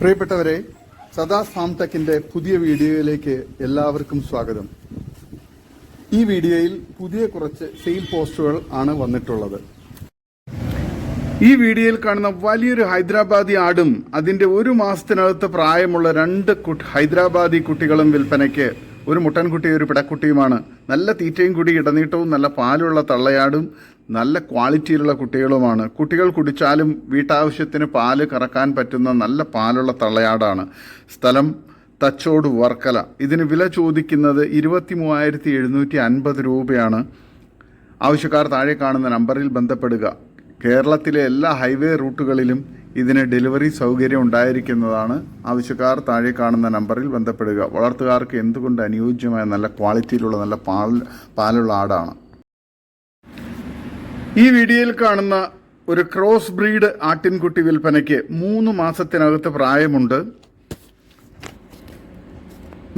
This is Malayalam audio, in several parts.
പ്രിയപ്പെട്ടവരെ സദാ സാംടെക്കിന്റെ പുതിയ വീഡിയോയിലേക്ക് എല്ലാവർക്കും സ്വാഗതം. ഈ വീഡിയോയിൽ പുതിയ കുറച്ച് സെയിൽ പോസ്റ്റുകൾ ആണ് വന്നിട്ടുള്ളത്. ഈ വീഡിയോയിൽ കാണുന്ന വലിയൊരു ഹൈദരാബാദി ആടും അതിന്റെ ഒരു മാസത്തിനകത്ത് പ്രായമുള്ള രണ്ട് ഹൈദരാബാദി കുട്ടികളും വിൽപ്പനയ്ക്ക് ഒരു മുട്ടൻകുട്ടിയും ഒരു പിടക്കുട്ടിയുമാണ്. നല്ല തീറ്റയും കൂടി ഇടനീട്ടവും നല്ല പാലുള്ള തള്ളയാടും നല്ല ക്വാളിറ്റിയിലുള്ള കുട്ടികളുമാണ്. കുട്ടികൾ കുടിച്ചാലും വീട്ടാവശ്യത്തിന് പാൽ കറക്കാൻ പറ്റുന്ന നല്ല പാലുള്ള തള്ളയാടാണ്. സ്ഥലം തച്ചോട് വർക്കല. ഇതിന് വില ചോദിക്കുന്നത് ഇരുപത്തി മൂവായിരത്തി എഴുന്നൂറ്റി അൻപത് രൂപയാണ്. ആവശ്യക്കാർ താഴെ കാണുന്ന നമ്പറിൽ ബന്ധപ്പെടുക. കേരളത്തിലെ എല്ലാ ഹൈവേ റൂട്ടുകളിലും ഇതിന് ഡെലിവറി സൗകര്യം ഉണ്ടായിരിക്കുന്നതാണ്. ആവശ്യക്കാർ താഴെ കാണുന്ന നമ്പറിൽ ബന്ധപ്പെടുക. വളർത്തുകാർക്ക് എന്തുകൊണ്ട് അനുയോജ്യമായ നല്ല ക്വാളിറ്റിയിലുള്ള നല്ല പാൽ പാലുള്ള ആടാണ്? ഈ വീഡിയോയിൽ കാണുന്ന ഒരു ക്രോസ് ബ്രീഡ് ആട്ടിൻകുട്ടി വിൽപ്പനയ്ക്ക് മൂന്ന് മാസത്തിനകത്ത് പ്രായമുണ്ട്.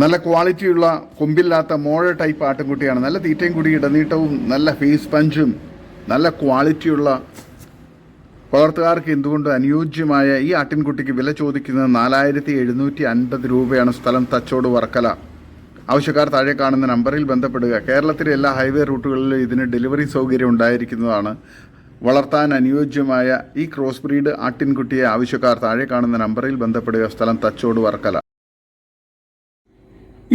നല്ല ക്വാളിറ്റിയുള്ള കൊമ്പില്ലാത്ത മോഴ ടൈപ്പ് ആട്ടിൻകുട്ടിയാണ്. നല്ല തീറ്റയും കൂടി ഇടനീട്ടവും നല്ല ഫേസ് പഞ്ചും നല്ല ക്വാളിറ്റിയുള്ള വളർത്തുകാർക്ക് എന്തുകൊണ്ട് അനുയോജ്യമായ ഈ ആട്ടിൻകുട്ടിക്ക് വില ചോദിക്കുന്നത് നാലായിരത്തി എഴുന്നൂറ്റി അൻപത് രൂപയാണ് സ്ഥലം തച്ചോട് വർക്കല. ആവശ്യക്കാർ താഴെ കാണുന്ന നമ്പറിൽ ബന്ധപ്പെടുക. കേരളത്തിലെ എല്ലാ ഹൈവേ റൂട്ടുകളിലും ഇതിന് ഡെലിവറി സൗകര്യം ഉണ്ടായിരിക്കുന്നതാണ് വളർത്താൻ അനുയോജ്യമായ ഈ ക്രോസ് ബ്രീഡ് ആട്ടിൻകുട്ടിയെ ആവശ്യക്കാർ താഴെ കാണുന്ന നമ്പറിൽ ബന്ധപ്പെടുക. സ്ഥലം തച്ചോട് വർക്കല.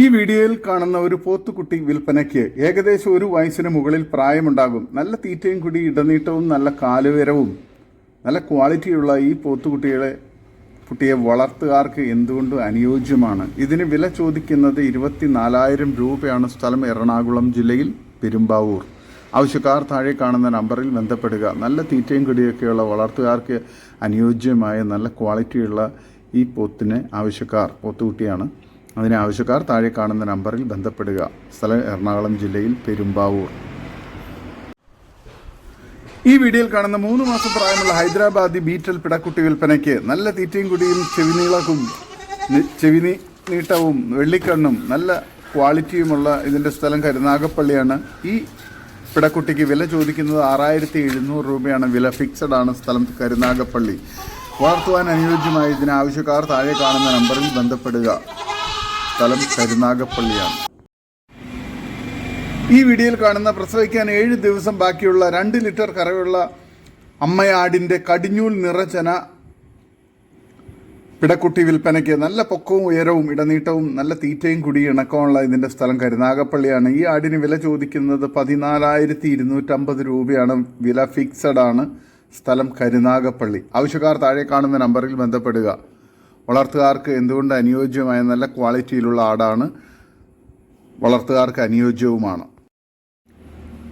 ഈ വീഡിയോയിൽ കാണുന്ന ഒരു പോത്തുകുട്ടി വിൽപ്പനയ്ക്ക് ഏകദേശം ഒരു വയസ്സിന് മുകളിൽ പ്രായമുണ്ടാകും. നല്ല തീറ്റയും കൂടി ഇടനീട്ടവും നല്ല കാലുയരവും നല്ല ക്വാളിറ്റിയുള്ള ഈ പോത്തുകുട്ടികളെ കുട്ടിയെ വളർത്തുകാർക്ക് എന്തുകൊണ്ടും അനുയോജ്യമാണ്? ഇതിന് വില ചോദിക്കുന്നത് ഇരുപത്തിനാലായിരം രൂപയാണ് സ്ഥലം എറണാകുളം ജില്ലയിൽ പെരുമ്പാവൂർ. ആവശ്യക്കാർ താഴെ കാണുന്ന നമ്പറിൽ ബന്ധപ്പെടുക. നല്ല തീറ്റയും കിടിയൊക്കെയുള്ള വളർത്തുകാർക്ക് അനുയോജ്യമായ നല്ല ക്വാളിറ്റിയുള്ള ഈ പോത്തിന് ആവശ്യക്കാർ പോത്തുകുട്ടിയാണ്. അതിന് ആവശ്യക്കാർ താഴെ കാണുന്ന നമ്പറിൽ ബന്ധപ്പെടുക. സ്ഥലം എറണാകുളം ജില്ലയിൽ പെരുമ്പാവൂർ. ഈ വീഡിയോയിൽ കാണുന്ന മൂന്ന് മാസം പ്രായമുള്ള ഹൈദരാബാദി ബീറ്റൽ പിടക്കുട്ടി വിൽപ്പനയ്ക്ക് നല്ല തീറ്റയും കുടിയും ചെവിനീളക്കും ചെവി നീട്ടവും വെള്ളിക്കണ്ണും നല്ല ക്വാളിറ്റിയുമുള്ള ഇതിന്റെ സ്ഥലം കരുനാഗപ്പള്ളിയാണ് ഈ പിടക്കുട്ടിക്ക് വില ചോദിക്കുന്നത് ആറായിരത്തി എഴുന്നൂറ് രൂപയാണ്. വില ഫിക്സഡ് ആണ് സ്ഥലം കരുനാഗപ്പള്ളി വളർത്തുവാൻ അനുയോജ്യമായ ഇതിന് ആവശ്യക്കാർ താഴെ കാണുന്ന നമ്പറിൽ ബന്ധപ്പെടുക. സ്ഥലം കരുനാഗപ്പള്ളിയാണ് ഈ വീഡിയോയിൽ കാണുന്ന പ്രസവിക്കാൻ ഏഴ് ദിവസം ബാക്കിയുള്ള രണ്ട് ലിറ്റർ കറയുള്ള അമ്മയാടിന്റെ കടിഞ്ഞൂൽ നിറച്ചന പിടക്കുട്ടി വിൽപ്പനയ്ക്ക് നല്ല പൊക്കവും ഉയരവും ഇടനീട്ടവും നല്ല തീറ്റയും കുടി ഇണക്കമുള്ള ഇതിന്റെ സ്ഥലം കരുനാഗപ്പള്ളിയാണ് ഈ ആടിന് വില ചോദിക്കുന്നത് പതിനാലായിരത്തി ഇരുന്നൂറ്റമ്പത് രൂപയാണ്. വില ഫിക്സഡ് ആണ്. സ്ഥലം കരുനാഗപ്പള്ളി ആവശ്യക്കാർ താഴെ കാണുന്ന നമ്പറിൽ ബന്ധപ്പെടുക. വളർത്തുകാർക്ക് എന്തുകൊണ്ട് അനുയോജ്യമായ നല്ല ക്വാളിറ്റിയിലുള്ള ആടാണ്? വളർത്തുകാർക്ക് അനുയോജ്യവുമാണ്.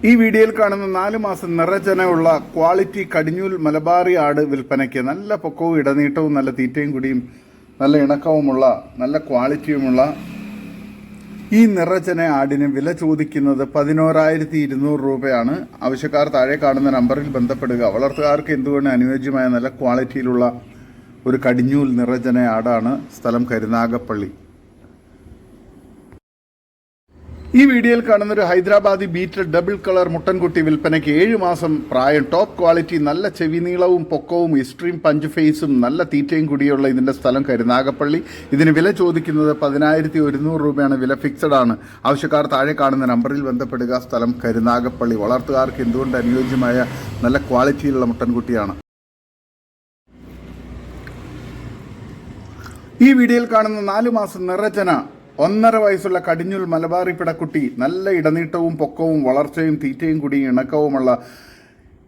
ഈ വീഡിയോയിൽ കാണുന്ന നാല് മാസം നിറചനയുള്ള ക്വാളിറ്റി കടിഞ്ഞൂൽ മലബാറി ആട് വിൽപ്പനയ്ക്ക് നല്ല പൊക്കവും ഇടനീട്ടവും നല്ല തീറ്റയും കൂടിയും നല്ല ഇണക്കവുമുള്ള നല്ല ക്വാളിറ്റിയുമുള്ള ഈ നിറചന ആടിന് വില ചോദിക്കുന്നത് പതിനോരായിരത്തി ഇരുന്നൂറ് രൂപയാണ്. ആവശ്യക്കാർ താഴെ കാണുന്ന നമ്പറിൽ ബന്ധപ്പെടുക. വളർത്തുകാർക്ക് എന്തുകൊണ്ട് അനുയോജ്യമായ നല്ല ക്വാളിറ്റിയിലുള്ള ഒരു കടിഞ്ഞൂൽ നിറചന ആടാണ് സ്ഥലം കരുനാഗപ്പള്ളി. ഈ വീഡിയോയിൽ കാണുന്ന ഒരു ഹൈദരാബാദി ബീറ്റ് ഡബിൾ കളർ മുട്ടൻകുട്ടി വിൽപ്പനയ്ക്ക് ഏഴ് മാസം പ്രായം. ടോപ്പ് ക്വാളിറ്റി നല്ല ചെവി നീളവും പൊക്കവും ഇസ്ട്രീം പഞ്ച് ഫേസും നല്ല തീറ്റയും കൂടിയുള്ള ഇതിന്റെ സ്ഥലം കരുനാഗപ്പള്ളി. ഇതിന് വില ചോദിക്കുന്നത് പതിനായിരത്തി ഒരുന്നൂറ് രൂപയാണ്. വില ഫിക്സഡ് ആണ്. ആവശ്യക്കാർ താഴെ കാണുന്ന നമ്പറിൽ ബന്ധപ്പെടുക. സ്ഥലം കരുനാഗപ്പള്ളി. വളർത്തുകാർക്ക് എന്തുകൊണ്ട് അനുയോജ്യമായ നല്ല ക്വാളിറ്റിയിലുള്ള മുട്ടൻകുട്ടിയാണ്? ഈ വീഡിയോയിൽ കാണുന്ന നാലു മാസം നിറചന ഒന്നര വയസ്സുള്ള കടിഞ്ഞുൽ മലബാറി പിടക്കുട്ടി നല്ല ഇടനീട്ടവും പൊക്കവും വളർച്ചയും തീറ്റയും കൂടി ഇണക്കവുമുള്ള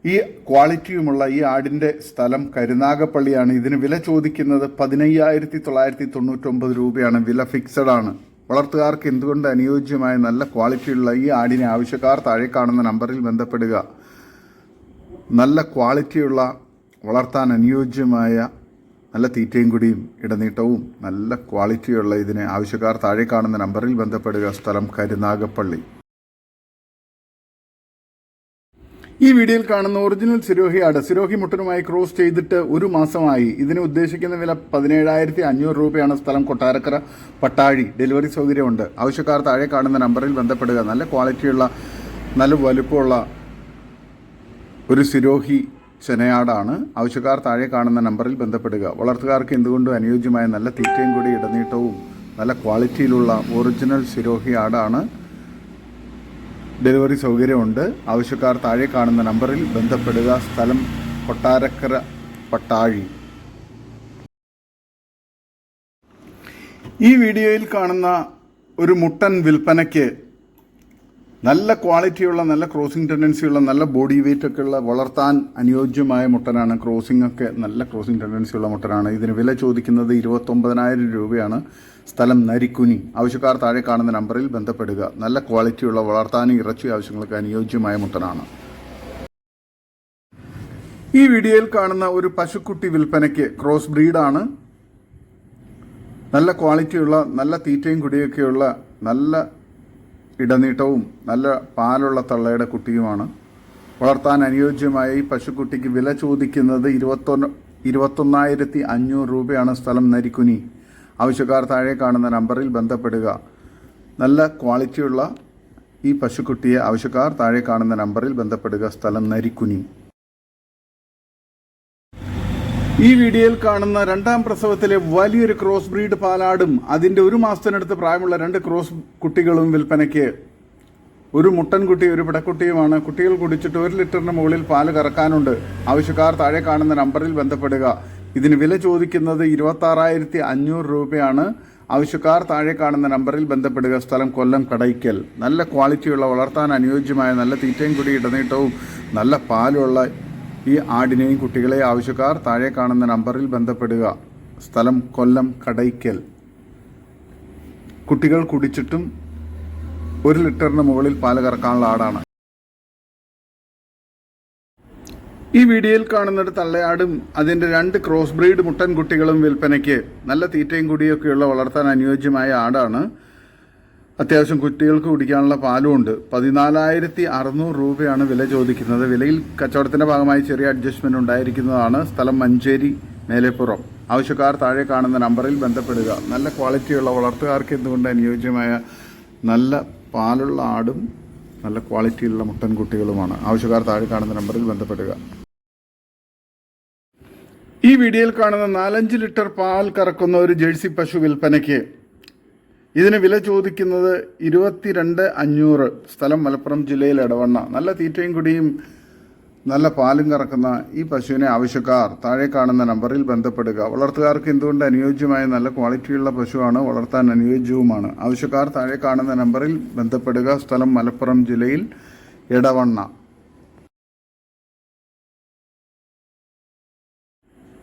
ഈ ക്വാളിറ്റിയുമുള്ള ഈ ആടിന്റെ സ്ഥലം കരുനാഗപ്പള്ളിയാണ്. ഇതിന് വില ചോദിക്കുന്നത് പതിനയ്യായിരത്തി തൊള്ളായിരത്തി തൊണ്ണൂറ്റൊമ്പത് രൂപയാണ്. വില ഫിക്സഡ് ആണ്. വളർത്തുകാർക്ക് എന്തുകൊണ്ട് അനുയോജ്യമായ നല്ല ക്വാളിറ്റിയുള്ള ഈ ആടിനെ ആവശ്യക്കാർ താഴെ കാണുന്ന നമ്പറിൽ ബന്ധപ്പെടുക. നല്ല ക്വാളിറ്റിയുള്ള വളർത്താൻ അനുയോജ്യമായ നല്ല തീറ്റയും കൂടിയും ഇടനീട്ടവും നല്ല ക്വാളിറ്റിയുള്ള ഇതിന് ആവശ്യക്കാർ താഴെ കാണുന്ന നമ്പറിൽ ബന്ധപ്പെടുക. സ്ഥലം കരുനാഗപ്പള്ളി. ഈ വീഡിയോയിൽ കാണുന്ന ഒറിജിനൽ സിരോഹി സിരോഹി മുട്ടനുമായി ക്രോസ് ചെയ്തിട്ട് ഒരു മാസമായി. ഇതിന് ഉദ്ദേശിക്കുന്ന വില പതിനേഴായിരത്തി അഞ്ഞൂറ് രൂപയാണ്. സ്ഥലം കൊട്ടാരക്കര പട്ടാഴി. ഡെലിവറി സൗകര്യമുണ്ട്. ആവശ്യക്കാർ താഴെ കാണുന്ന നമ്പറിൽ ബന്ധപ്പെടുക. നല്ല ക്വാളിറ്റിയുള്ള നല്ല വലുപ്പമുള്ള ഒരു സിരോഹി ചെനയാടാണ്. ആവശ്യക്കാർ താഴെ കാണുന്ന നമ്പറിൽ ബന്ധപ്പെടുക. വളർത്തുകാർക്ക് എന്തുകൊണ്ടും അനുയോജ്യമായ നല്ല തീറ്റയും കൂടി ഇടനീട്ടവും നല്ല ക്വാളിറ്റിയിലുള്ള ഒറിജിനൽ സിരോഹി ആടാണ്. ഡെലിവറി സൗകര്യമുണ്ട്. ആവശ്യക്കാർ താഴെ കാണുന്ന നമ്പറിൽ ബന്ധപ്പെടുക. സ്ഥലം കൊട്ടാരക്കര പട്ടാഴി. ഈ വീഡിയോയിൽ കാണുന്ന ഒരു മുട്ടൻ വിൽപ്പനയ്ക്ക് നല്ല ക്വാളിറ്റിയുള്ള നല്ല ക്രോസിംഗ് ടെൻഡൻസിയുള്ള നല്ല ബോഡി വെയിറ്റ് ഒക്കെ ഉള്ള വളർത്താൻ അനുയോജ്യമായ മുട്ടനാണ് ക്രോസിംഗ് ഒക്കെ. നല്ല ക്രോസിംഗ് ടെൻഡൻസിയുള്ള മുട്ടനാണ്. ഇതിന് വില ചോദിക്കുന്നത് ഇരുപത്തൊമ്പതിനായിരം രൂപയാണ്. സ്ഥലം നരിക്കുനി. ആവശ്യക്കാർ താഴെ കാണുന്ന നമ്പറിൽ ബന്ധപ്പെടുക. നല്ല ക്വാളിറ്റിയുള്ള വളർത്താനും ഇറച്ചി ആവശ്യങ്ങൾക്ക് അനുയോജ്യമായ മുട്ടനാണ്. ഈ വീഡിയോയിൽ കാണുന്ന ഒരു പശുക്കുട്ടി വിൽപ്പനയ്ക്ക് ക്രോസ് ബ്രീഡാണ്. നല്ല ക്വാളിറ്റിയുള്ള നല്ല തീറ്റയും കുടിയൊക്കെയുള്ള നല്ല ഇടനീട്ടവും നല്ല പാലുള്ള തള്ളയുടെ കുട്ടിയുമാണ്. വളർത്താൻ അനുയോജ്യമായ ഈ പശുക്കുട്ടിക്ക് വില ചോദിക്കുന്നത് ഇരുപത്തൊന്ന് ഇരുപത്തൊന്നായിരത്തി അഞ്ഞൂറ് രൂപയാണ് സ്ഥലം നരിക്കുനി. ആവശ്യക്കാർ താഴെ കാണുന്ന നമ്പറിൽ ബന്ധപ്പെടുക. നല്ല ക്വാളിറ്റിയുള്ള ഈ പശുക്കുട്ടിയെ ആവശ്യക്കാർ താഴെ കാണുന്ന നമ്പറിൽ ബന്ധപ്പെടുക. സ്ഥലം നരിക്കുനി. ഈ വീഡിയോയിൽ കാണുന്ന രണ്ടാം പ്രസവത്തിലെ വലിയൊരു ക്രോസ് ബ്രീഡ് പാലാടും അതിന്റെ ഒരു മാസത്തിനടുത്ത് പ്രായമുള്ള രണ്ട് ക്രോസ് കുട്ടികളും വിൽപ്പനയ്ക്ക്. ഒരു മുട്ടൻകുട്ടി ഒരു പിടക്കുട്ടിയുമാണ്. കുട്ടികൾ കുടിച്ചിട്ട് ഒരു ലിറ്ററിന് മുകളിൽ പാൽ കറക്കാനുണ്ട്. ആവശ്യക്കാർ താഴെ കാണുന്ന നമ്പറിൽ ബന്ധപ്പെടുക. ഇതിന് വില ചോദിക്കുന്നത് ഇരുപത്തി അഞ്ഞൂറ് രൂപയാണ്. ആവശ്യക്കാർ താഴെ കാണുന്ന നമ്പറിൽ ബന്ധപ്പെടുക. സ്ഥലം കൊല്ലം കടയ്ക്കൽ. നല്ല ക്വാളിറ്റിയുള്ള വളർത്താൻ അനുയോജ്യമായ നല്ല തീറ്റയും കുടി ഇടനീട്ടവും നല്ല പാലുള്ള ഈ ആടിനെയും കുട്ടികളെ ആവശ്യക്കാർ താഴെ കാണുന്ന നമ്പറിൽ ബന്ധപ്പെടുക. സ്ഥലം കൊല്ലം കടയ്ക്കൽ. കുട്ടികൾ കുടിച്ചിട്ടും ഒരു ലിറ്ററിന് മുകളിൽ പാൽ കറക്കാനുള്ള ആടാണ്. ഈ വീഡിയോയിൽ കാണുന്നത് തള്ളയാടും അതിന്റെ രണ്ട് ക്രോസ് ബ്രീഡ് മുട്ടൻ കുട്ടികളും വിൽപ്പനയ്ക്ക്. നല്ല തീറ്റയും കുടിയൊക്കെയുള്ള വളർത്താൻ അനുയോജ്യമായ ആടാണ്. അത്യാവശ്യം കുട്ടികൾക്ക് കുടിക്കാനുള്ള പാലും ഉണ്ട് പതിനാലായിരത്തി അറുന്നൂറ് രൂപയാണ് വില ചോദിക്കുന്നത്. വിലയിൽ കച്ചവടത്തിന്റെ ഭാഗമായി ചെറിയ അഡ്ജസ്റ്റ്മെന്റ് ഉണ്ടായിരിക്കുന്നതാണ് സ്ഥലം മഞ്ചേരി മേലെപ്പുറം. ആവശ്യക്കാർ താഴെ കാണുന്ന നമ്പറിൽ ബന്ധപ്പെടുക. നല്ല ക്വാളിറ്റിയുള്ള വളർത്തുകാർക്ക് എന്തുകൊണ്ട് അനുയോജ്യമായ നല്ല പാലുള്ള ആടും നല്ല ക്വാളിറ്റിയുള്ള മുട്ടൻ കുട്ടികളുമാണ്? ആവശ്യക്കാർ താഴെ കാണുന്ന നമ്പറിൽ ബന്ധപ്പെടുക. ഈ വീഡിയോയിൽ കാണുന്ന നാലഞ്ച് ലിറ്റർ പാൽ കറക്കുന്ന ഒരു ജേഴ്സി പശു വിൽപ്പനയ്ക്ക് ഇതിന് വില ചോദിക്കുന്നത് ഇരുപത്തിരണ്ട് അഞ്ഞൂറ്. സ്ഥലം മലപ്പുറം ജില്ലയിൽ ഇടവണ്ണ നല്ല തീറ്റയും കുടിയും നല്ല പാലും കറക്കുന്ന ഈ പശുവിനെ ആവശ്യക്കാർ താഴെ കാണുന്ന നമ്പറിൽ ബന്ധപ്പെടുക. വളർത്തുകാർക്ക് എന്തുകൊണ്ട് അനുയോജ്യമായ നല്ല ക്വാളിറ്റിയുള്ള പശുവാണ് വളർത്താൻ അനുയോജ്യവുമാണ്? ആവശ്യക്കാർ താഴെ കാണുന്ന നമ്പറിൽ ബന്ധപ്പെടുക. സ്ഥലം മലപ്പുറം ജില്ലയിൽ ഇടവണ്ണ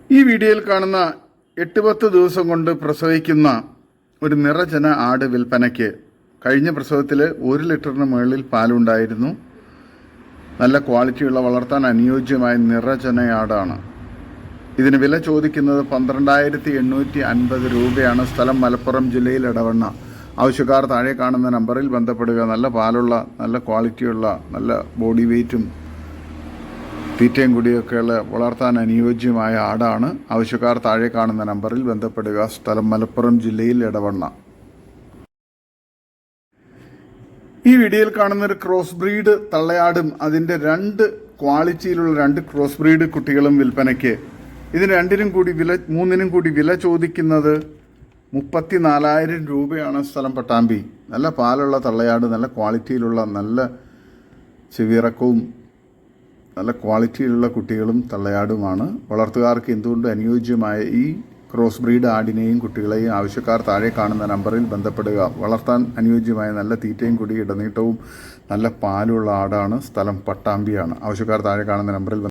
ഈ വീഡിയോയിൽ കാണുന്ന എട്ട് പത്ത് ദിവസം കൊണ്ട് പ്രസവിക്കുന്ന ഒരു നിറജന ആട് വിൽപ്പനയ്ക്ക് കഴിഞ്ഞ പ്രസവത്തിൽ ഒരു ലിറ്ററിന് മുകളിൽ പാലുണ്ടായിരുന്നു. നല്ല ക്വാളിറ്റിയുള്ള വളർത്താൻ അനുയോജ്യമായ നിറജനയാടാണ് ഇതിന് വില ചോദിക്കുന്നത് പന്ത്രണ്ടായിരത്തി എണ്ണൂറ്റി അൻപത് രൂപയാണ്. സ്ഥലം മലപ്പുറം ജില്ലയിൽ ഇടവണ്ണ ആവശ്യക്കാർ താഴെ കാണുന്ന നമ്പറിൽ ബന്ധപ്പെടുക. നല്ല പാലുള്ള നല്ല ക്വാളിറ്റിയുള്ള നല്ല ബോഡി വെയ്റ്റും തീറ്റയും കുടിയൊക്കെയുള്ള വളർത്താൻ അനുയോജ്യമായ ആടാണ്. ആവശ്യക്കാർ താഴെ കാണുന്ന നമ്പറിൽ ബന്ധപ്പെടുക. സ്ഥലം മലപ്പുറം ജില്ലയിൽ ഇടവണ്ണ ഈ വീഡിയോയിൽ കാണുന്ന ഒരു ക്രോസ് ബ്രീഡ് തള്ളയാടും അതിന്റെ രണ്ട് ക്വാളിറ്റിയിലുള്ള രണ്ട് ക്രോസ് ബ്രീഡ് കുട്ടികളും വിൽപ്പനയ്ക്ക്. ഇതിന് രണ്ടിനും കൂടി വില മൂന്നിനും കൂടി വില ചോദിക്കുന്നത് മുപ്പത്തി നാലായിരം രൂപയാണ് സ്ഥലം പട്ടാമ്പി. നല്ല പാലുള്ള തള്ളയാട് നല്ല ക്വാളിറ്റിയിലുള്ള നല്ല ചെവിയിറക്കവും നല്ല ക്വാളിറ്റിയിലുള്ള കുട്ടികളും തള്ളയാടുമാണ്. വളർത്തുകാർക്ക് എന്തുകൊണ്ട് അനുയോജ്യമായ ഈ ക്രോസ് ബ്രീഡ് ആടിനെയും കുട്ടികളെയും ആവശ്യക്കാർ താഴെ കാണുന്ന നമ്പറിൽ ബന്ധപ്പെടുക. വളർത്താൻ അനുയോജ്യമായ നല്ല തീറ്റയും കുടി ഇടനീട്ടവും നല്ല പാലുള്ള ആടാണ്. സ്ഥലം പട്ടാമ്പിയാണ്. ആവശ്യക്കാർ താഴെ കാണുന്ന നമ്പറിൽ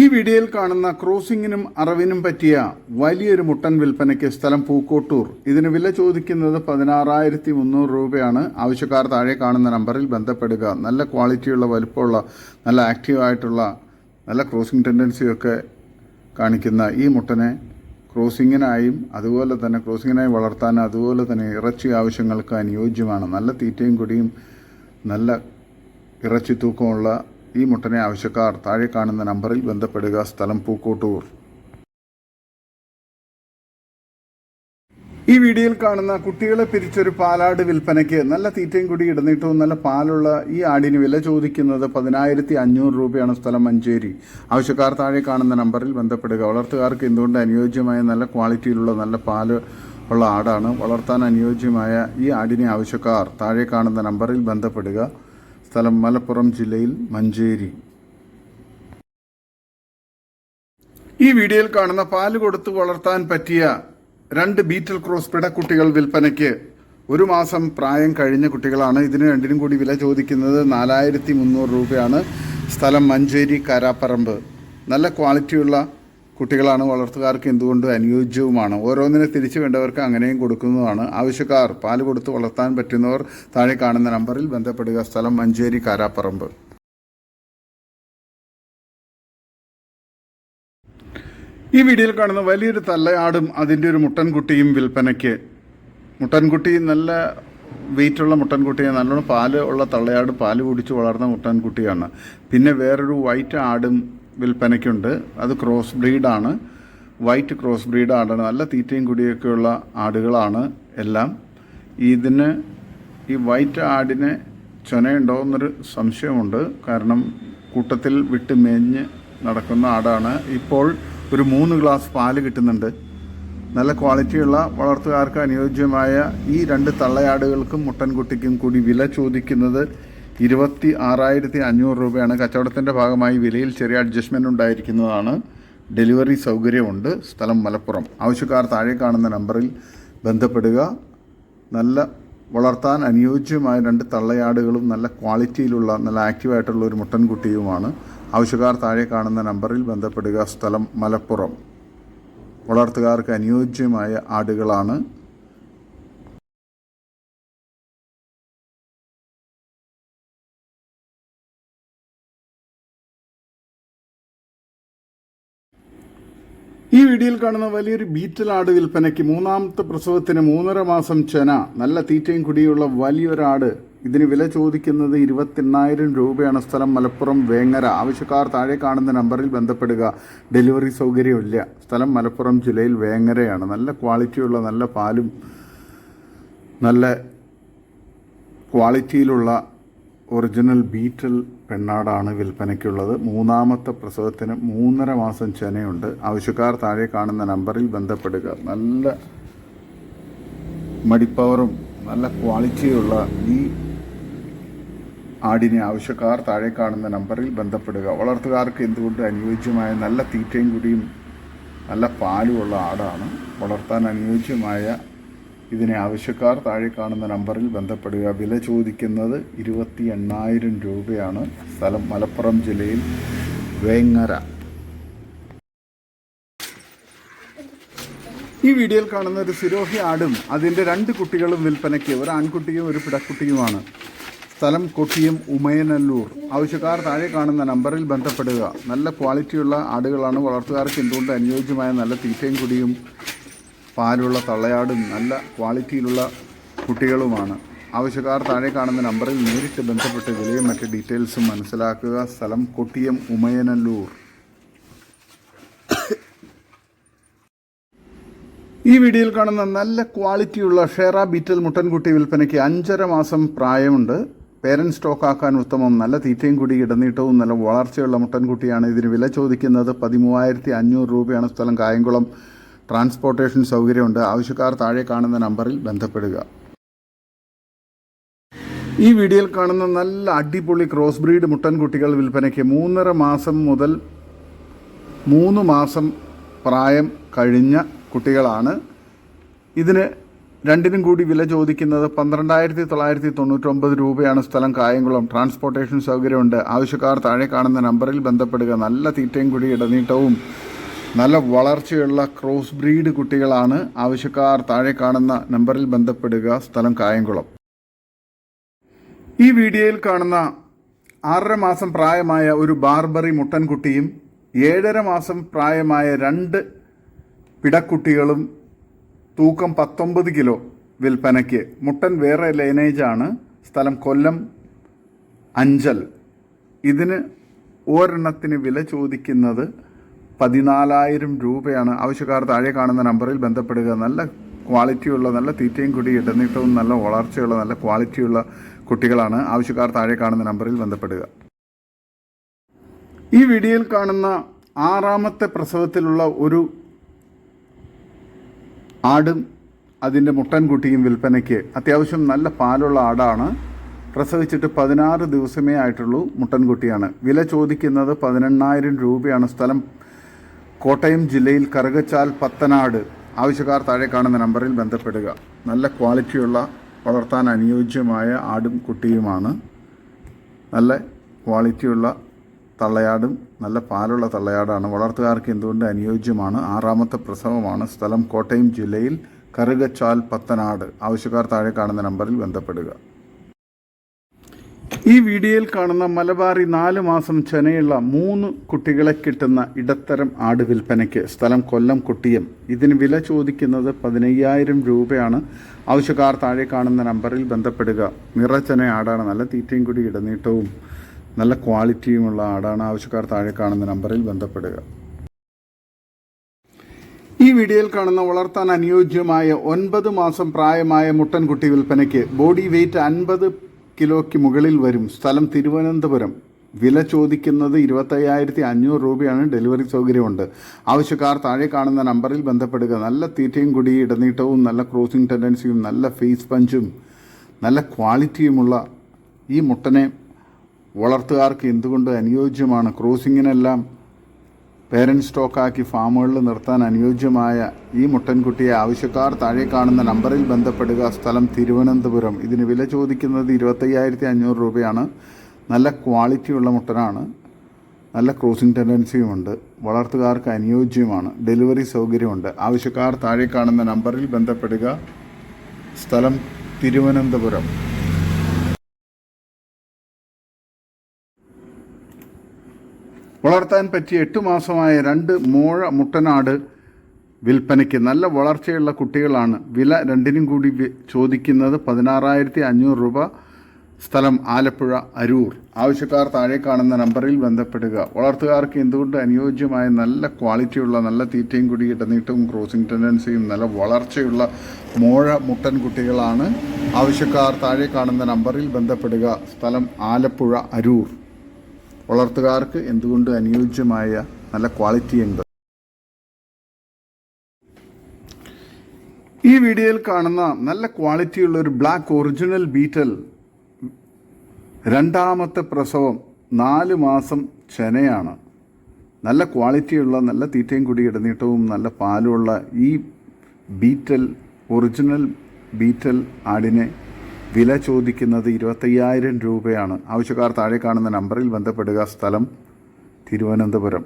ഈ വീഡിയോയിൽ കാണുന്ന ക്രോസിംഗിനും അറവിനും പറ്റിയ വലിയൊരു മുട്ടൻ വിൽപ്പനയ്ക്ക് സ്ഥലം പൂക്കോട്ടൂർ. ഇതിന് വില ചോദിക്കുന്നത് പതിനാറായിരത്തി മുന്നൂറ് രൂപയാണ്. ആവശ്യക്കാർ താഴെ കാണുന്ന നമ്പറിൽ ബന്ധപ്പെടുക. നല്ല ക്വാളിറ്റിയുള്ള വലുപ്പമുള്ള നല്ല ആക്റ്റീവായിട്ടുള്ള നല്ല ക്രോസിംഗ് ടെൻഡൻസിയൊക്കെ കാണിക്കുന്ന ഈ മുട്ടനെ ക്രോസിങ്ങിനായും അതുപോലെ തന്നെ ക്രോസിങ്ങിനായി വളർത്താൻ അതുപോലെ തന്നെ ഇറച്ചി ആവശ്യങ്ങൾക്ക് അനുയോജ്യമാണ്. നല്ല തീറ്റയും കുടിയും നല്ല ഇറച്ചി തൂക്കമുള്ള ഈ മുട്ടനെ ആവശ്യക്കാർ താഴെ കാണുന്ന നമ്പറിൽ ബന്ധപ്പെടുക. സ്ഥലം പൂക്കോട്ടൂർ. ഈ വീഡിയോയിൽ കാണുന്ന കുട്ടികളെ പിരിച്ചൊരു പാലാട് വിൽപ്പനയ്ക്ക് നല്ല തീറ്റയും കൂടി ഇടനീട്ടവും നല്ല പാലുള്ള ഈ ആടിന് വില ചോദിക്കുന്നത് പതിനായിരത്തി അഞ്ഞൂറ് രൂപയാണ് സ്ഥലം മഞ്ചേരി. ആവശ്യക്കാർ താഴെ കാണുന്ന നമ്പറിൽ ബന്ധപ്പെടുക. വളർത്തുകാർക്ക് എന്തുകൊണ്ട് അനുയോജ്യമായ നല്ല ക്വാളിറ്റിയിലുള്ള നല്ല പാൽ ഉള്ള ആടാണ് വളർത്താൻ അനുയോജ്യമായ ഈ ആടിനെ ആവശ്യക്കാർ താഴെ കാണുന്ന നമ്പറിൽ ബന്ധപ്പെടുക. സ്ഥലം മലപ്പുറം ജില്ലയിൽ മഞ്ചേരി. ഈ വീഡിയോയിൽ കാണുന്ന പാൽ കൊടുത്ത് വളർത്താൻ പറ്റിയ രണ്ട് ബീറ്റൽ ക്രോസ് പിടക്കുട്ടികൾ വിൽപ്പനയ്ക്ക് ഒരു മാസം പ്രായം കഴിഞ്ഞ കുട്ടികളാണ്. ഇതിന് രണ്ടിനും കൂടി വില ചോദിക്കുന്നത് നാലായിരത്തി മുന്നൂറ് രൂപയാണ്. സ്ഥലം മഞ്ചേരി കാരാപ്പറമ്പ്. നല്ല ക്വാളിറ്റിയുള്ള കുട്ടികളാണ് വളർത്തുകാർക്ക് എന്തുകൊണ്ട് അനുയോജ്യവുമാണ്? ഓരോന്നിനെ തിരിച്ചു വേണ്ടവർക്ക് അങ്ങനെയും കൊടുക്കുന്നതാണ്. ആവശ്യക്കാർ പാൽ കൊടുത്ത് വളർത്താൻ പറ്റുന്നവർ താഴെ കാണുന്ന നമ്പറിൽ ബന്ധപ്പെടുക. സ്ഥലം മഞ്ചേരി കാരാപ്പറമ്പ്. ഈ വീഡിയോയിൽ കാണുന്ന വലിയൊരു തല്ലയാടും അതിന്റെ ഒരു മുട്ടൻകുട്ടിയും വിൽപ്പനയ്ക്ക്. മുട്ടൻകുട്ടി നല്ല വെയിറ്റുള്ള മുട്ടൻകുട്ടിയെ നല്ലോണം പാൽ ഉള്ള തള്ളയാട് പാൽ കുടിച്ച് വളർന്ന മുട്ടൻകുട്ടിയാണ്. പിന്നെ വേറൊരു വൈറ്റ് ആടും വിൽപ്പനയ്ക്കുണ്ട്. അത് ക്രോസ് ബ്രീഡാണ് വൈറ്റ് ക്രോസ് ബ്രീഡ് ആടാണ് നല്ല തീറ്റയും കുടിയൊക്കെയുള്ള ആടുകളാണ് എല്ലാം. ഇതിന് ഈ വൈറ്റ് ആടിന് ചൊനയുണ്ടോ എന്നൊരു സംശയമുണ്ട്. കാരണം കൂട്ടത്തിൽ വിട്ട് മേഞ്ഞ് നടക്കുന്ന ആടാണ്. ഇപ്പോൾ ഒരു മൂന്ന് ഗ്ലാസ് പാൽ കിട്ടുന്നുണ്ട്. നല്ല ക്വാളിറ്റിയുള്ള വളർത്തുകാർക്ക് അനുയോജ്യമായ ഈ രണ്ട് തള്ളയാടുകൾക്കും മുട്ടൻകുട്ടിക്കും കൂടി വില ചോദിക്കുന്നത് ഇരുപത്തി ആറായിരത്തി അഞ്ഞൂറ് രൂപയാണ് കച്ചവടത്തിന്റെ ഭാഗമായി വിലയിൽ ചെറിയ അഡ്ജസ്റ്റ്മെന്റ് ഉണ്ടായിരിക്കുന്നതാണ്. ഡെലിവറി സൗകര്യമുണ്ട്. സ്ഥലം മലപ്പുറം. ആവശ്യക്കാർ താഴെ കാണുന്ന നമ്പറിൽ ബന്ധപ്പെടുക. നല്ല വളർത്താൻ അനുയോജ്യമായ രണ്ട് തള്ളയാടുകളും നല്ല ക്വാളിറ്റിയിലുള്ള നല്ല ആക്റ്റീവായിട്ടുള്ള ഒരു മുട്ടൻകുട്ടിയുമാണ്. ആവശ്യക്കാർ താഴെ കാണുന്ന നമ്പറിൽ ബന്ധപ്പെടുക. സ്ഥലം മലപ്പുറം. വളർത്തുകാർക്ക് അനുയോജ്യമായ ആടുകളാണ്. ഈ വീഡിയോയിൽ കാണുന്ന വലിയൊരു ബീറ്റൽ ആട് വിൽപ്പനയ്ക്ക് മൂന്നാമത്തെ പ്രസവത്തിന് മൂന്നര മാസം ചെന നല്ല തീറ്റയും കുടിയുള്ള വലിയൊരാട് ഇതിന് വില ചോദിക്കുന്നത് ഇരുപത്തെണ്ണായിരം രൂപയാണ്. സ്ഥലം മലപ്പുറം വേങ്ങര. ആവശ്യക്കാർ താഴെ കാണുന്ന നമ്പറിൽ ബന്ധപ്പെടുക. ഡെലിവറി സൗകര്യമില്ല. സ്ഥലം മലപ്പുറം ജില്ലയിൽ വേങ്ങരയാണ്. നല്ല ക്വാളിറ്റിയുള്ള നല്ല പാലും നല്ല ക്വാളിറ്റിയിലുള്ള ഒറിജിനൽ ബീറ്റൽ പെണ്ണാടാണ് വിൽപ്പനയ്ക്കുള്ളത്. മൂന്നാമത്തെ പ്രസവത്തിന് മൂന്നര മാസം ചെനയുണ്ട്. ആവശ്യക്കാർ താഴെ കാണുന്ന നമ്പറിൽ ബന്ധപ്പെടുക. നല്ല മടിപ്പവറും നല്ല ക്വാളിറ്റിയുള്ള ഈ ആടിനെ ആവശ്യക്കാർ താഴെ കാണുന്ന നമ്പറിൽ ബന്ധപ്പെടുക. വളർത്തുകാർക്ക് എന്തുകൊണ്ട് അനുയോജ്യമായ നല്ല തീറ്റയും കൂടിയും നല്ല പാലുമുള്ള ആടാണ് വളർത്താൻ അനുയോജ്യമായ ഇതിനെ ആവശ്യക്കാർ താഴെ കാണുന്ന നമ്പറിൽ ബന്ധപ്പെടുക. വില ചോദിക്കുന്നത് ഇരുപത്തി എണ്ണായിരം രൂപയാണ്. സ്ഥലം മലപ്പുറം ജില്ലയിൽ വേങ്ങര. ഈ വീഡിയോയിൽ കാണുന്ന ഒരു സിരോഹി ആടും. അതിന്റെ രണ്ട് കുട്ടികളും വിൽപ്പനയ്ക്ക്. ഒരു ആൺകുട്ടിയും ഒരു പിടക്കുട്ടിയുമാണ്. സ്ഥലം കൊട്ടിയം ഉമയനല്ലൂർ. ആവശ്യക്കാർ താഴെ കാണുന്ന നമ്പറിൽ ബന്ധപ്പെടുക. നല്ല ക്വാളിറ്റിയുള്ള ആടുകളാണ് വളർത്തുകാർക്ക് എന്തുകൊണ്ട് അനുയോജ്യമായ നല്ല തീറ്റയും കുടിയും പാലുള്ള തള്ളയാടും നല്ല ക്വാളിറ്റിയിലുള്ള കുട്ടികളുമാണ്. ആവശ്യക്കാർ താഴെ കാണുന്ന നമ്പറിൽ നേരിട്ട് ബന്ധപ്പെട്ട് വിലയും മറ്റ് ഡീറ്റെയിൽസും മനസ്സിലാക്കുക. സ്ഥലം കൊട്ടിയം ഉമയനല്ലൂർ. ഈ വീഡിയോയിൽ കാണുന്ന നല്ല ക്വാളിറ്റിയുള്ള ഷെറ ബീറ്റൽ മുട്ടൻകുട്ടി വിൽപ്പനയ്ക്ക് അഞ്ചര മാസം പ്രായമുണ്ട്. പേരന്റ് സ്റ്റോക്കാക്കാൻ ഉത്തമം നല്ല തീറ്റയും കൂടി ഇടനീട്ടവും നല്ല വളർച്ചയുള്ള മുട്ടൻകുട്ടിയാണ് ഇതിന് വില ചോദിക്കുന്നത് പതിമൂവായിരത്തി അഞ്ഞൂറ് രൂപയാണ്. സ്ഥലം കായംകുളം ട്രാൻസ്പോർട്ടേഷൻ സൗകര്യമുണ്ട്. ആവശ്യക്കാർ താഴെ കാണുന്ന നമ്പറിൽ ബന്ധപ്പെടുക. ഈ വീഡിയോയിൽ കാണുന്ന നല്ല അടിപൊളി ക്രോസ് ബ്രീഡ് മുട്ടൻകുട്ടികൾ വിൽപ്പനയ്ക്ക് മൂന്നര മാസം മുതൽ മൂന്ന് മാസം പ്രായം കഴിഞ്ഞ കുട്ടികളാണ്. ഇതിന് രണ്ടിനും കൂടി വില ചോദിക്കുന്നത് പന്ത്രണ്ടായിരത്തി തൊള്ളായിരത്തി തൊണ്ണൂറ്റൊമ്പത് രൂപയാണ് സ്ഥലം കായംകുളം. ട്രാൻസ്പോർട്ടേഷൻ സൗകര്യമുണ്ട്. ആവശ്യക്കാർ താഴെ കാണുന്ന നമ്പറിൽ ബന്ധപ്പെടുക. നല്ല തീറ്റയും കൂടി ഇടനീട്ടവും നല്ല വളർച്ചയുള്ള ക്രോസ് ബ്രീഡ് കുട്ടികളാണ് ആവശ്യക്കാർ താഴെ കാണുന്ന നമ്പറിൽ ബന്ധപ്പെടുക. സ്ഥലം കായംകുളം. ഈ വീഡിയോയിൽ കാണുന്ന ആറര മാസം പ്രായമായ ഒരു ബാർബറി മുട്ടൻകുട്ടിയും ഏഴര മാസം പ്രായമായ രണ്ട് പിടക്കുട്ടികളും തൂക്കം പത്തൊമ്പത് കിലോ വിൽപ്പനയ്ക്ക്. മുട്ടൻ വേറെ ലൈനേജാണ്. സ്ഥലം കൊല്ലം അഞ്ചൽ. ഇതിന് ഒരെണ്ണത്തിന് വില ചോദിക്കുന്നത് പതിനാലായിരം രൂപയാണ് ആവശ്യക്കാർ താഴെ കാണുന്ന നമ്പറിൽ ബന്ധപ്പെടുക. നല്ല ക്വാളിറ്റിയുള്ള നല്ല തീറ്റയും കുടി ഇടനീട്ടവും നല്ല വളർച്ചയുള്ള നല്ല ക്വാളിറ്റിയുള്ള കുട്ടികളാണ് ആവശ്യക്കാർ താഴെ കാണുന്ന നമ്പറിൽ ബന്ധപ്പെടുക. ഈ വീഡിയോയിൽ കാണുന്ന ആറാമത്തെ പ്രസവത്തിലുള്ള ഒരു ആടും അതിന്റെ മുട്ടൻകുട്ടിയും വിൽപ്പനയ്ക്ക് അത്യാവശ്യം നല്ല പാലുള്ള ആടാണ്. പ്രസവിച്ചിട്ട് പതിനാറ് ദിവസമേ ആയിട്ടുള്ളൂ മുട്ടൻകുട്ടിയാണ് വില ചോദിക്കുന്നത് പതിനെണ്ണായിരം രൂപയാണ്. സ്ഥലം കോട്ടയം ജില്ലയിൽ കറുകച്ചാൽ പത്തനാട്. ആവശ്യക്കാർ താഴെ കാണുന്ന നമ്പറിൽ ബന്ധപ്പെടുക. നല്ല ക്വാളിറ്റിയുള്ള വളർത്താൻ അനുയോജ്യമായ ആടും കുട്ടിയുമാണ്. നല്ല ക്വാളിറ്റിയുള്ള തള്ളയാടും നല്ല പാലുള്ള തള്ളയാടാണ്. വളർത്തുകാർക്ക് എന്തുകൊണ്ട് അനുയോജ്യമാണ്? ആറാമത്തെ പ്രസവമാണ്. സ്ഥലം കോട്ടയം ജില്ലയിൽ കറുകച്ചാൽ പത്തനാട്. ആവശ്യക്കാർ താഴെ കാണുന്ന നമ്പറിൽ ബന്ധപ്പെടുക. ഈ വീഡിയോയിൽ കാണുന്ന മലബാറി നാല് മാസം ചെനയുള്ള മൂന്ന് കുട്ടികളെ കിട്ടുന്ന ഇടത്തരം ആട് വിൽപ്പനയ്ക്ക് സ്ഥലം കൊല്ലം കുട്ടിയം. ഇതിന് വില ചോദിക്കുന്നത് പതിനയ്യായിരം രൂപയാണ്. ആവശ്യക്കാർ താഴെ കാണുന്ന നമ്പറിൽ ബന്ധപ്പെടുക. നിറച്ചെന ആടാണ്. നല്ല തീറ്റയും കൂടി ഇടനീട്ടവും നല്ല ക്വാളിറ്റിയുമുള്ള ആടാണ്. ആവശ്യക്കാർ താഴെ കാണുന്ന നമ്പറിൽ ബന്ധപ്പെടുക. ഈ വീഡിയോയിൽ കാണുന്ന വളർത്താൻ അനുയോജ്യമായ ഒൻപത് മാസം പ്രായമായ മുട്ടൻകുട്ടി വിൽപ്പനയ്ക്ക് ബോഡി വെയ്റ്റ് അൻപത് കിലോയ്ക്ക് മുകളിൽ വരും. സ്ഥലം തിരുവനന്തപുരം. വില ചോദിക്കുന്നത് ഇരുപത്തയ്യായിരത്തി അഞ്ഞൂറ് രൂപയാണ് ഡെലിവറി സൗകര്യമുണ്ട്. ആവശ്യക്കാർ താഴെ കാണുന്ന നമ്പറിൽ ബന്ധപ്പെടുക. നല്ല തീറ്റയും കുടി ഇടനീട്ടവും നല്ല ക്രോസിംഗ് ടെൻഡൻസിയും നല്ല ഫേസ് പഞ്ചും നല്ല ക്വാളിറ്റിയുമുള്ള ഈ മുട്ടനെ വളർത്തുകാർക്ക് എന്തുകൊണ്ട് അനുയോജ്യമാണ്? ക്രോസിങ്ങിനെല്ലാം പേരന്റ് സ്റ്റോക്കാക്കി ഫാമുകളിൽ നിർത്താൻ അനുയോജ്യമായ ഈ മുട്ടൻകുട്ടിയെ ആവശ്യക്കാർ താഴെ കാണുന്ന നമ്പറിൽ ബന്ധപ്പെടുക സ്ഥലം തിരുവനന്തപുരം. ഇതിന് വില ചോദിക്കുന്നത് ഇരുപത്തയ്യായിരത്തി അഞ്ഞൂറ് രൂപയാണ്. നല്ല ക്വാളിറ്റിയുള്ള മുട്ടനാണ്. നല്ല ക്രോസിംഗ് ടെൻഡൻസിയുമുണ്ട്. വളർത്തുകാർക്ക് അനുയോജ്യമാണ്. ഡെലിവറി സൗകര്യമുണ്ട്. ആവശ്യക്കാർ താഴെ കാണുന്ന നമ്പറിൽ ബന്ധപ്പെടുക സ്ഥലം തിരുവനന്തപുരം. വളർത്താൻ പറ്റിയ എട്ട് മാസമായ രണ്ട് മോഴ മുട്ടനാട് വിൽപ്പനയ്ക്ക് നല്ല വളർച്ചയുള്ള കുട്ടികളാണ് വില രണ്ടിനും കൂടി ചോദിക്കുന്നത് പതിനാറായിരത്തി അഞ്ഞൂറ് രൂപ. സ്ഥലം ആലപ്പുഴ അരൂർ. ആവശ്യക്കാർ താഴെ കാണുന്ന നമ്പറിൽ ബന്ധപ്പെടുക. വളർത്തുകാർക്ക് എന്തുകൊണ്ട് അനുയോജ്യമായ നല്ല ക്വാളിറ്റിയുള്ള നല്ല തീറ്റയും കൂടി ഇടനീട്ടവും ക്രോസിംഗ് ടെൻഡൻസിയും നല്ല വളർച്ചയുള്ള മോഴ മുട്ടൻ കുട്ടികളാണ്. ആവശ്യക്കാർ താഴെ കാണുന്ന നമ്പറിൽ ബന്ധപ്പെടുക. സ്ഥലം ആലപ്പുഴ അരൂർ. വളർത്തുകാർക്ക് എന്തുകൊണ്ട് അനുയോജ്യമായ നല്ല ക്വാളിറ്റി എന്ത് ഈ വീഡിയോയിൽ കാണുന്ന നല്ല ക്വാളിറ്റിയുള്ള ഒരു ബ്ലാക്ക് ഒറിജിനൽ ബീറ്റൽ രണ്ടാമത്തെ പ്രസവം നാല് മാസം ചെനയാണ്. നല്ല ക്വാളിറ്റിയുള്ള നല്ല തീറ്റയും കൂടി ഇടനീട്ടവും നല്ല പാലുമുള്ള ഈ ബീറ്റൽ ഒറിജിനൽ ബീറ്റൽ ആടിനെ വില ചോദിക്കുന്നത് ഇരുപത്തയ്യായിരം രൂപയാണ്. ആവശ്യക്കാർ താഴെ കാണുന്ന നമ്പറിൽ ബന്ധപ്പെടുക. സ്ഥലം തിരുവനന്തപുരം.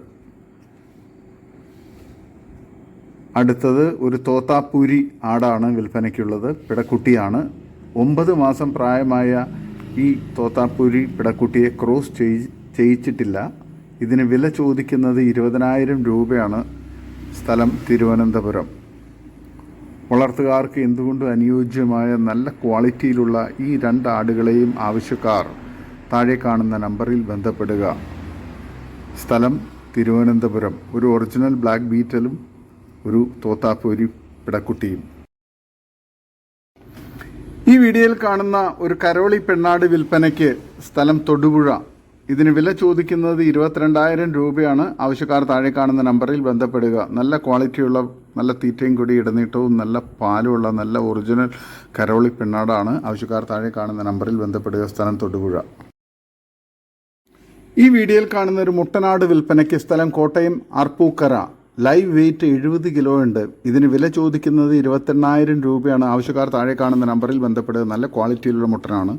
അടുത്തത് ഒരു തോത്താപ്പൂരി ആടാണ് വിൽപ്പനയ്ക്കുള്ളത്. പിടക്കുട്ടിയാണ്. ഒമ്പത് മാസം പ്രായമായ ഈ തോത്താപ്പൂരി പിടക്കുട്ടിയെ ക്രോസ് ചെയ് ചെയ്യിച്ചിട്ടില്ല. ഇതിന് വില ചോദിക്കുന്നത് ഇരുപതിനായിരം രൂപയാണ്. സ്ഥലം തിരുവനന്തപുരം. വളർത്തുകാർക്ക് എന്തുകൊണ്ടും അനുയോജ്യമായ നല്ല ക്വാളിറ്റിയിലുള്ള ഈ രണ്ട് ആടുകളെയും ആവശ്യക്കാർ താഴെ കാണുന്ന നമ്പറിൽ ബന്ധപ്പെടുക? സ്ഥലം തിരുവനന്തപുരം. ഒരു ഒറിജിനൽ ബ്ലാക്ക് ബീറ്റലും ഒരു തോത്താപ്പൊരി പിടക്കുട്ടിയും. ഈ വീഡിയോയിൽ കാണുന്ന ഒരു കരോളി പെണ്ണാട് വിൽപ്പനയ്ക്ക് സ്ഥലം തൊടുപുഴ. ഇതിന് വില ചോദിക്കുന്നത് ഇരുപത്തിരണ്ടായിരം രൂപയാണ്. ആവശ്യക്കാർ താഴെ കാണുന്ന നമ്പറിൽ ബന്ധപ്പെടുക. നല്ല ക്വാളിറ്റിയുള്ള നല്ല തീറ്റയും കൂടി ഇടനീട്ടവും നല്ല പാലുമുള്ള നല്ല ഒറിജിനൽ കരോളി പെണ്ണാടാണ് ആവശ്യക്കാർ താഴെ കാണുന്ന നമ്പറിൽ ബന്ധപ്പെടുക. സ്ഥലം തൊടുപുഴ. ഈ വീഡിയോയിൽ കാണുന്ന ഒരു മുട്ടനാട് വിൽപ്പനയ്ക്ക് സ്ഥലം കോട്ടയം ആർപ്പൂക്കര ലൈവ് വെയിറ്റ് എഴുപത് കിലോ ഉണ്ട്. ഇതിന് വില ചോദിക്കുന്നത് ഇരുപത്തെണ്ണായിരം രൂപയാണ്. ആവശ്യക്കാർ താഴെ കാണുന്ന നമ്പറിൽ ബന്ധപ്പെടുക. നല്ല ക്വാളിറ്റിയിലുള്ള മുട്ടനാണ്.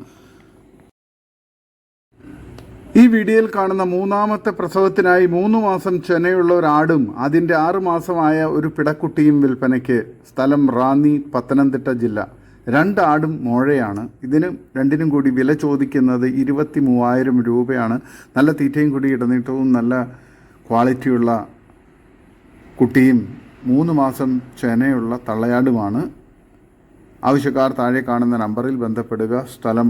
ഈ വീഡിയോയിൽ കാണുന്ന മൂന്നാമത്തെ പ്രസവത്തിനായി മൂന്ന് മാസം ചെനയുള്ള ഒരു ആടും അതിന്റെ ആറ് മാസമായ ഒരു പിടക്കുട്ടിയും വിൽപ്പനയ്ക്ക് സ്ഥലം റാന്നി പത്തനംതിട്ട ജില്ല. രണ്ട് ആടും മോഴയാണ്. ഇതിന് രണ്ടിനും കൂടി വില ചോദിക്കുന്നത് ഇരുപത്തി മൂവായിരം രൂപയാണ്. നല്ല തീറ്റയും കൂടി ഇടനീട്ടവും നല്ല ക്വാളിറ്റിയുള്ള കുട്ടിയും മൂന്ന് മാസം ചെനയുള്ള തള്ളയാടുമാണ്. ആവശ്യക്കാർ താഴെ കാണുന്ന നമ്പറിൽ ബന്ധപ്പെടുക. സ്ഥലം